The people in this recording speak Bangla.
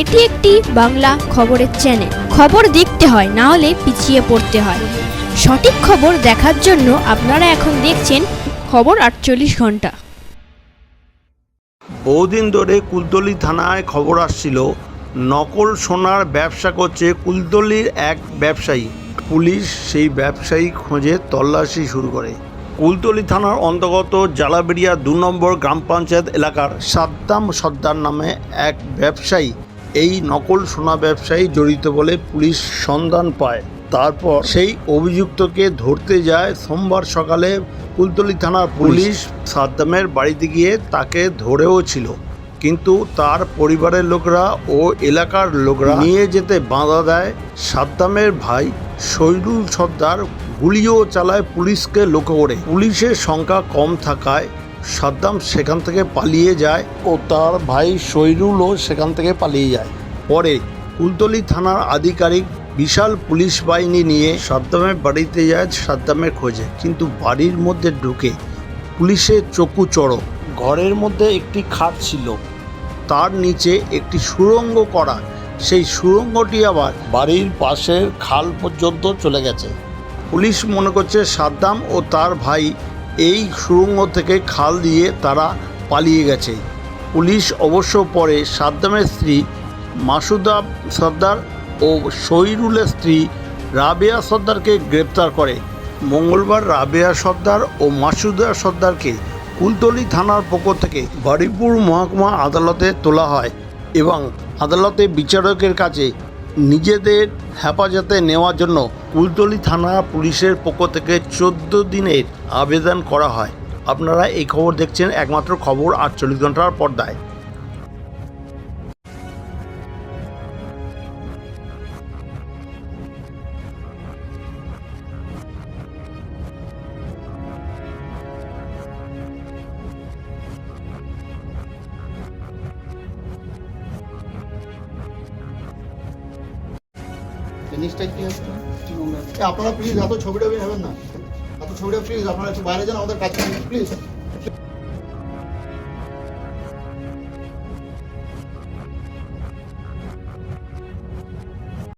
এটি একটি বাংলা খবরের চ্যানেল খবর দেখতে হয়, না হলে পিছিয়ে পড়তে হয়। সঠিক খবর দেখার জন্য আপনারা এখন দেখছেন খবর আটচল্লিশ ঘণ্টা। বহুদিন ধরে কুলতলি থানায় খবর আসছিল, নকল সোনার ব্যবসা করছে কুলতলির এক ব্যবসায়ী। পুলিশ সেই ব্যবসায়ী খোঁজে তল্লাশি শুরু করে। কুলতলি থানার অন্তর্গত জালাবেড়িয়া দু নম্বর গ্রাম পঞ্চায়েত এলাকার সাদ্দাম সর্দার নামে এক ব্যবসায়ী এই নকল সোনা ব্যবসায়ী জড়িত বলে পুলিশ সন্ধান পায়। তারপর সেই অভিযুক্তকে ধরতে যায় সোমবার সকালে কুলতলি থানার পুলিশ। সাদ্দামের বাড়িতে গিয়ে তাকে ধরেও ছিল। কিন্তু তার পরিবারের লোকরা ও এলাকার লোকরা নিয়ে যেতে বাধা দেয়। সাদ্দামের ভাই শৈরুল সর্দার গুলিও চালায় পুলিশকে লক্ষ্য করে পুলিশের সংখ্যা কম থাকায় সাদ্দাম সেখান থেকে পালিয়ে যায় ও তার ভাই শৈরুলও সেখান থেকে পালিয়ে যায়। পরে কুলতলি থানার আধিকারিক বিশাল পুলিশ বাহিনী নিয়ে সাদ্দামের বাড়িতে যায়, সাদ্দামের খোঁজে। কিন্তু বাড়ির মধ্যে ঢুকে পুলিশের চকু চড়ো। ঘরের মধ্যে একটি খাট ছিল। তার নিচে একটি সুড়ঙ্গ করা। সেই সুড়ঙ্গটি আবার বাড়ির পাশের খাল পর্যন্ত চলে গেছে। পুলিশ মনে করছে সাদ্দাম ও তার ভাই এই সুড়ঙ্গ থেকে খাল দিয়ে তারা পালিয়ে গেছে। পুলিশ অবশ্য পরে সাদ্দামের স্ত্রী মাসুদা সর্দার ও শহীরুলের স্ত্রী রাবেয়া সর্দারকে গ্রেপ্তার করে। মঙ্গলবার রাবেয়া সর্দার ও মাসুদা সর্দারকে কুলতলি থানার পক্ষ থেকে বারুইপুর মহকুমা আদালতে তোলা হয় এবং আদালতে বিচারকের কাছে নিজেদের হেফাজতে নেওয়ার জন্য কুলতলি থানা পুলিশের পক্ষ থেকে চোদ্দ দিনের আবেদন করা হয়। আপনারা এই খবর দেখছেন একমাত্র খবর আটচল্লিশ ঘণ্টার পর্দায়। জিনিসটা কি আছে? আপনারা প্লিজ এত ছবিটা হবেন না। এত ছবিটা প্লিজ আপনারা একটু বাইরে যান আমাদের কাছে প্লিজ